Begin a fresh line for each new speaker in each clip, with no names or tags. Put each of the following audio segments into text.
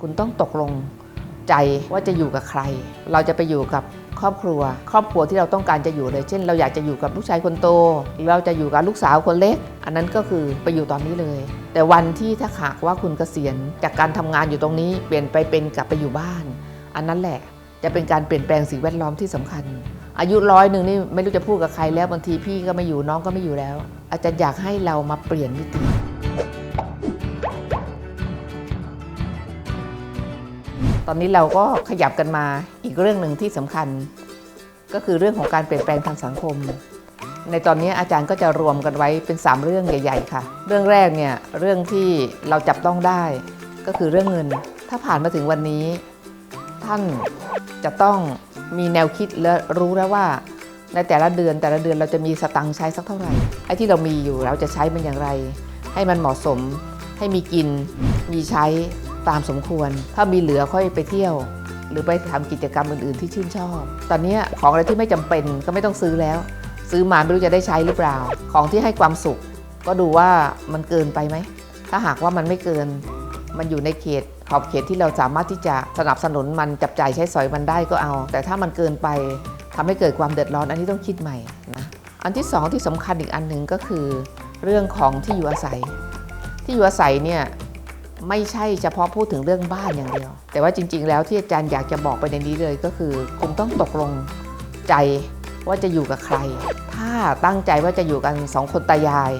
คุณต้องตกลงใจว่าจะอยู่กับใคร เราจะไปอยู่กับครอบครัว ครอบครัวที่เราต้องการจะอยู่เลย เช่น เราอยากจะอยู่กับลูกชายคนโตหรือเราจะอยู่กับลูกสาวคนเล็ก อันนั้นก็คือไปอยู่ตอนนี้เลย แต่วันที่ถ้าหากว่าคุณเกษียณจากการทำงานอยู่ตรงนี้ เปลี่ยนไปเป็นกลับไปอยู่บ้าน อันนั้นแหละจะเป็นการเปลี่ยนแปลงสิ่งแวดล้อมที่สำคัญ อายุร้อยหนึ่งนี่ไม่รู้จะพูดกับใครแล้วบางทีพี่ก็ไม่อยู่น้องก็ไม่อยู่แล้ว อาจารย์อยากให้เรามาเปลี่ยนมิติ ตอนนี้เราก็ขยับกันมาอีกเรื่องหนึ่งที่สำคัญ ก็คือเรื่องของการเปลี่ยนแปลงทางสังคม ในตอนนี้อาจารย์ก็จะรวมกันไว้เป็น 3 เรื่องใหญ่ ๆ ค่ะ เรื่องแรกเนี่ยเรื่องที่เราจับต้องได้ ก็คือเรื่องเงิน ถ้าผ่านมาถึงวันนี้ ท่านจะต้องมีแนวคิดและรู้แล้วว่าในแต่ละเดือนแต่ละเดือนเราจะมีสตังค์ใช้สักเท่าไหร่ไอ้ที่เรามีอยู่เราจะใช้มันอย่างไร ให้มันเหมาะสม ให้มีกินมีใช้ ตามสมควร ถ้ามีเหลือค่อยไปเที่ยว หรือไปทำกิจกรรมอื่นๆที่ชื่นชอบ ตอนนี้ของอะไรที่ไม่จำเป็นก็ไม่ต้องซื้อแล้ว ซื้อมาไม่รู้จะได้ใช้หรือเปล่า ของที่ให้ความสุข ก็ดูว่ามันเกินไปไหม ถ้าหากว่ามันไม่เกิน มันอยู่ในเขตขอบเขตที่เราสามารถที่จะสนับสนุนมันจับจ่ายใช้สอยมันได้ก็เอา แต่ถ้ามันเกินไปทำให้เกิดความเดือดร้อนอันนี้ต้องคิดใหม่นะอันที่สองที่สำคัญอีกอันหนึ่งก็คือ เรื่องของที่อยู่อาศัย ที่อยู่อาศัยเนี่ย ไม่ใช่เฉพาะพูดถึงเรื่องบ้านอย่างเดียว แต่ว่าจริง ๆ แล้วที่อาจารย์อยากจะบอกไปในนี้เลยก็คือคุณต้องตกลงใจว่าจะอยู่กับใคร ถ้าตั้งใจว่าจะอยู่กันสองคนตายาย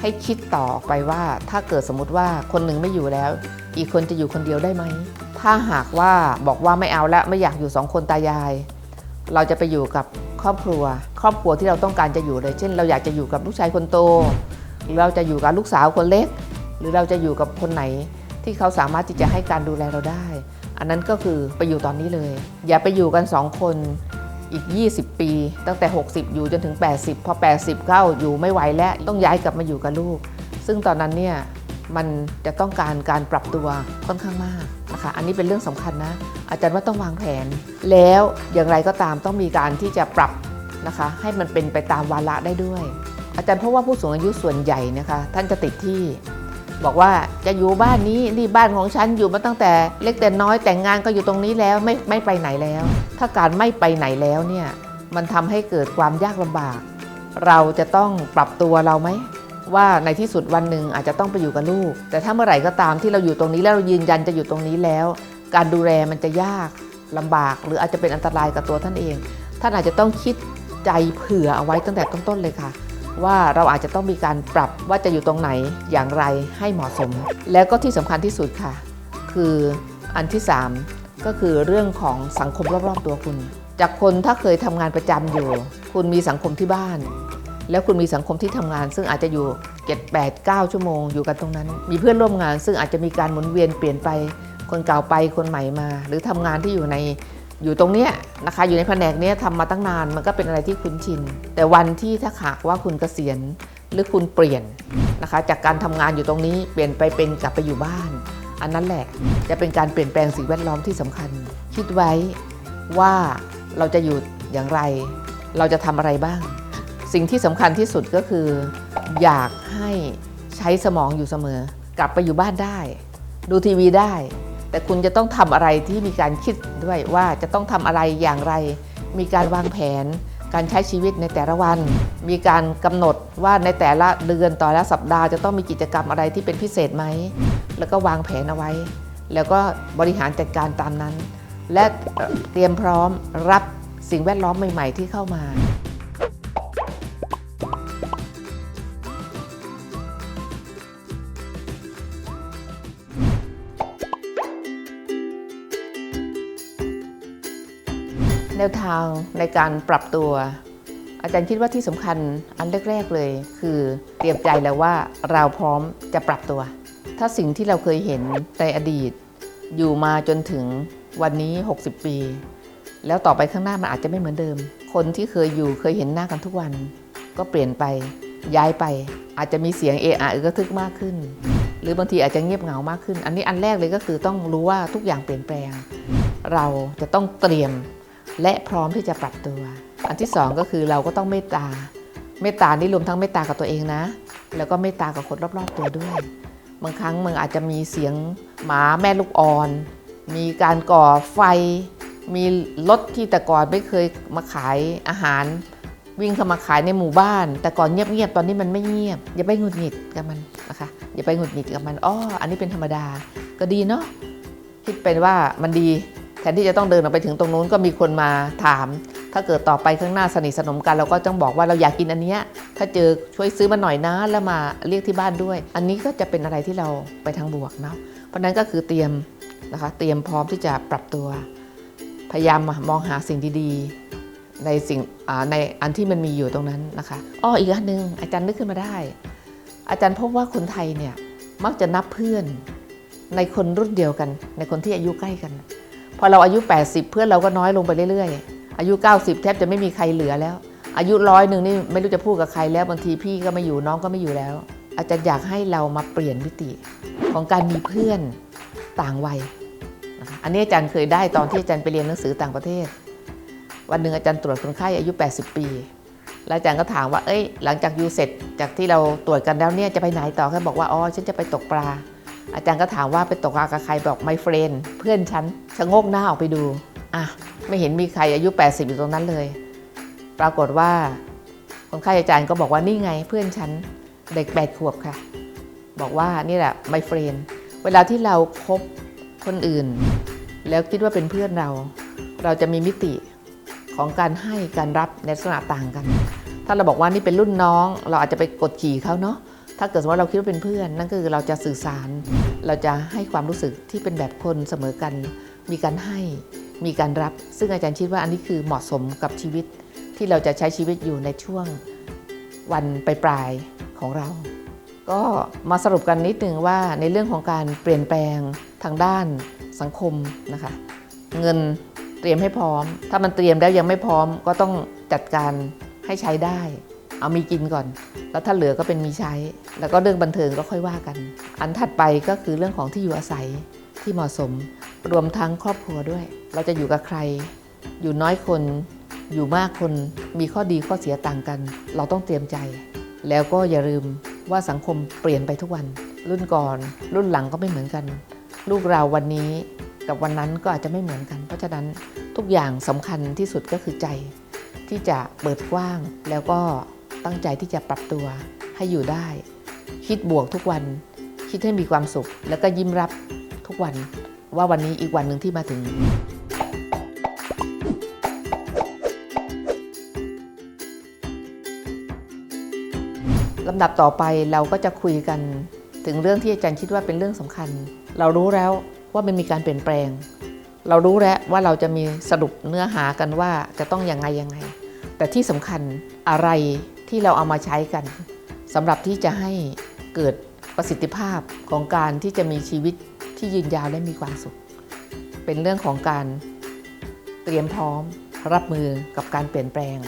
ให้คิดต่อไปว่าถ้าเกิดสมมติว่าคนหนึ่งไม่อยู่แล้ว อีกคนจะอยู่คนเดียวได้ไหม ถ้าหากว่าบอกว่าไม่เอาแล้วไม่อยากอยู่สองคนตายาย เราจะไปอยู่กับครอบครัว ครอบครัวที่เราต้องการจะอยู่เลย เช่น เราอยากจะอยู่กับลูกชายคนโต เราจะอยู่กับลูกสาวคนเล็ก หรือเราจะอยู่กับคนไหนที่เขาสามารถที่จะให้การดูแลเราได้ อันนั้นก็คือไปอยู่ตอนนี้เลย อย่าไปอยู่กันสองคนอีก 20 ปี ตั้งแต่ 60 อยู่จนถึง 80 พอ 80 เข้าอยู่ไม่ไหวแล้วต้องย้ายกลับมาอยู่กับลูก ซึ่งตอนนั้นเนี่ยมันจะต้องการการปรับตัวค่อนข้างมากนะคะอันนี้เป็นเรื่องสำคัญนะ อาจารย์ว่าต้องวางแผน แล้วอย่างไรก็ตามต้องมีการที่จะปรับนะคะ ให้มันเป็นไปตามวาระได้ด้วย อาจารย์เพราะว่าผู้สูงอายุส่วนใหญ่นะคะ ท่านจะติดที่ บอกว่าจะอยู่บ้านนี้นี่บ้านของฉันอยู่มาตั้งแต่เล็กแต่น้อยแต่งงานก็อยู่ตรงนี้แล้วไม่ไม่ไปไหนแล้ว ถ้าการไม่ไปไหนแล้วเนี่ยมันทำให้เกิดความยากลำบาก เราจะต้องปรับตัวเราไหมว่าในที่สุดวันหนึ่งอาจจะต้องไปอยู่กับลูก แต่ถ้าเมื่อไหร่ก็ตามที่เราอยู่ตรงนี้แล้วเรายืนยันจะอยู่ตรงนี้แล้ว การดูแลมันจะยากลำบาก หรืออาจจะเป็นอันตรายกับตัวท่านเอง ท่านอาจจะต้องคิดใจเผื่อเอาไว้ตั้งแต่ต้นๆเลยค่ะ ว่าเราอาจจะต้องมีการปรับว่าจะอยู่ตรงไหนอย่างไรให้เหมาะสม แล้วก็ที่สำคัญที่สุดค่ะ คืออันที่ 3 ก็คือเรื่องของสังคมรอบๆตัวคุณ จากคนถ้าเคยทำงานประจำอยู่ คุณมีสังคมที่บ้าน แล้วคุณมีสังคมที่ทำงาน ซึ่งอาจจะอยู่7 8 9 ชั่วโมงอยู่กันตรงนั้น มีเพื่อนร่วมงานซึ่งอาจจะมีการหมุนเวียนเปลี่ยนไปคนเก่าไปคนใหม่มา หรือทำงานที่อยู่ใน อยู่ตรงเนี้ยนะคะอยู่ในแผนกเนี้ยทำมาตั้งนานมันก็เป็นอะไรที่คุ้นชิน แต่วันที่ถ้าหากว่าคุณเกษียณหรือคุณเปลี่ยนนะคะ จากการทำงานอยู่ตรงนี้เปลี่ยนไปเป็นกลับไปอยู่บ้าน อันนั้นแหละจะเป็นการเปลี่ยนแปลงสิ่งแวดล้อมที่สำคัญ คิดไว้ว่าเราจะอยู่อย่างไร เราจะทำอะไรบ้าง สิ่งที่สำคัญที่สุดก็คือ อยากให้ใช้สมองอยู่เสมอ กลับไปอยู่บ้านได้ ดูทีวีได้ แต่คุณจะต้องทำอะไรที่มีการคิดด้วยว่าจะต้องทำอะไรอย่างไร มีการวางแผน การใช้ชีวิตในแต่ละวัน มีการกำหนดว่าในแต่ละเดือนต่อละสัปดาห์จะต้องมีกิจกรรมอะไรที่เป็นพิเศษไหม แล้วก็วางแผนเอาไว้ แล้วก็บริหารจัดการตามนั้น และเตรียมพร้อมรับสิ่งแวดล้อมใหม่ ๆ ที่เข้ามา แนวทางในการปรับตัว อาจารย์คิดว่าที่สำคัญอันแรกๆเลย คือเตรียมใจแล้วว่าเราพร้อมจะปรับตัว ถ้าสิ่งที่เราเคยเห็นในอดีต อยู่มาจนถึงวันนี้ 60 ปี แล้วต่อไปข้างหน้ามันอาจจะไม่เหมือนเดิม คนที่เคยอยู่เคยเห็นหน้ากันทุกวัน ก็เปลี่ยนไปย้ายไป อาจจะมีเสียงเอะอะอึกทึกมากขึ้น หรือบางทีอาจจะเงียบเหงามากขึ้น อันนี้อันแรกเลยก็คือต้องรู้ว่าทุกอย่างเปลี่ยนแปลง เราจะต้องเตรียม และพร้อมที่จะปรับตัว อันที่สองก็คือเราก็ต้องเมตตา เมตตานี่รวมทั้งเมตตากับตัวเองนะ แล้วก็เมตตากับคนรอบๆตัวด้วย บางครั้งมันอาจจะมีเสียงหมาแม่ลูกอ่อน มีการก่อไฟ มีรถที่แต่ก่อนไม่เคยมาขายอาหาร วิ่งเข้ามาขายในหมู่บ้าน แต่ก่อนเงียบๆตอนนี้มันไม่เงียบ อย่าไปหงุดหงิดกับมันนะคะอย่าไปหงุดหงิดกับมันอ้ออันนี้เป็นธรรมดาก็ดีเนาะคิดเป็นว่ามันดี แทนที่จะต้องเดินออกไปถึงตรงนู้นก็มีคนมาถาม ถ้าเกิดต่อไปข้างหน้าสนิทสนมกันเราก็ต้องบอกว่าเราอยากกินอันเนี้ยถ้าเจอช่วยซื้อมาหน่อยนะแล้วมาเรียกที่บ้านด้วย อันนี้ก็จะเป็นอะไรที่เราไปทางบวกเนาะเพราะนั้นก็คือเตรียมนะคะ เตรียมพร้อมที่จะปรับตัว พยายามมองหาสิ่งดีๆ ในสิ่งในอันที่มันมีอยู่ตรงนั้นนะคะอ้ออีกอันหนึ่งอาจารย์นึกขึ้นมาได้ อาจารย์พบว่าคนไทยเนี่ยมักจะนับเพื่อนในคนรุ่นเดียวกัน ในคนที่อายุใกล้กัน พอเราอายุ 80 เพื่อนเราก็น้อยลงไปเรื่อยๆ อายุ 90 แทบจะไม่มีใครเหลือแล้ว อายุร้อยหนึ่งนี่ไม่รู้จะพูดกับใครแล้วบางทีพี่ก็ไม่อยู่น้องก็ไม่อยู่แล้ว อาจารย์อยากให้เรามาเปลี่ยนมิติของการมีเพื่อนต่างวัย อันนี้อาจารย์เคยได้ตอนที่อาจารย์ไปเรียนหนังสือต่างประเทศ วันหนึ่งอาจารย์ตรวจคนไข้อายุ 80 ปีแล้วอาจารย์ก็ถามว่า เอ้ย หลังจากยูเสร็จ จากที่เราตรวจกันแล้วเนี่ย จะไปไหนต่อเขาบอกว่า อ๋อ ฉันจะไปตกปลา อาจารย์ก็ถามว่าไปตกปลากับใคร บอก my friend เพื่อนฉัน ชะโงกหน้าออกไปดูอะไม่เห็นมีใครอายุ 80 อยู่ตรงนั้นเลย ปรากฏว่าคนไข้อาจารย์ก็บอกว่านี่ไงเพื่อนฉันเด็กแปดขวบค่ะ บอกว่านี่แหละ my friend เวลาที่เราคบคนอื่น แล้วคิดว่าเป็นเพื่อนเรา เราจะมีมิติของการให้การรับในลักษณะต่างกัน ถ้าเราบอกว่านี่เป็นรุ่นน้อง เราอาจจะไปกดขี่เขาเนาะถ้าเกิดว่าเราคิดว่าเป็นเพื่อน นั่นก็คือเราจะสื่อสาร เราจะให้ความรู้สึกที่เป็นแบบคนเสมอกัน มีการให้มีการรับ ซึ่งอาจารย์คิดว่าอันนี้คือเหมาะสมกับชีวิตที่เราจะใช้ชีวิตอยู่ในช่วงวันปลายๆของเรา ก็มาสรุปกันนิดนึงว่าในเรื่องของการเปลี่ยนแปลงทางด้านสังคมนะคะเงินเตรียมให้พร้อม ถ้ามันเตรียมแล้วยังไม่พร้อม ก็ต้องจัดการให้ใช้ได้ เอามีกินก่อน แล้วถ้าเหลือก็เป็นมีใช้ แล้วก็เรื่องบันเทิงก็ค่อยว่ากัน อันถัดไปก็คือเรื่องของที่อยู่อาศัยที่เหมาะสม รวมทั้งครอบครัวด้วย เราจะอยู่กับใคร อยู่น้อยคน อยู่มากคน มีข้อดีข้อเสียต่างกัน เราต้องเตรียมใจ แล้วก็อย่าลืมว่าสังคมเปลี่ยนไปทุกวัน รุ่นก่อน รุ่นหลังก็ไม่เหมือนกัน ลูกเราวันนี้กับวันนั้นก็อาจจะไม่เหมือนกัน เพราะฉะนั้นทุกอย่างสำคัญที่สุดก็คือใจ ที่จะเปิดกว้าง แล้วก็ตั้งใจที่จะปรับตัวให้อยู่ได้ คิดบวกทุกวัน คิดให้มีความสุข แล้วก็ยิ้มรับทุกวัน ว่าวันนี้อีกวันหนึ่งที่มาถึงลำดับต่อไปเราก็จะคุยกันถึงเรื่องที่อาจารย์คิดว่าเป็นเรื่องสำคัญ เรารู้แล้วว่ามันมีการเปลี่ยนแปลง เรารู้แล้วว่าเราจะมีสรุปเนื้อหากันว่าจะต้องยังไงยังไง แต่ที่สำคัญอะไรที่เราเอามาใช้กันสำหรับที่จะให้เกิดประสิทธิภาพของการที่จะมีชีวิต ที่ยืนยาวและมีความสุข เป็นเรื่องของการเตรียมพร้อมรับมือกับการเปลี่ยนแปลง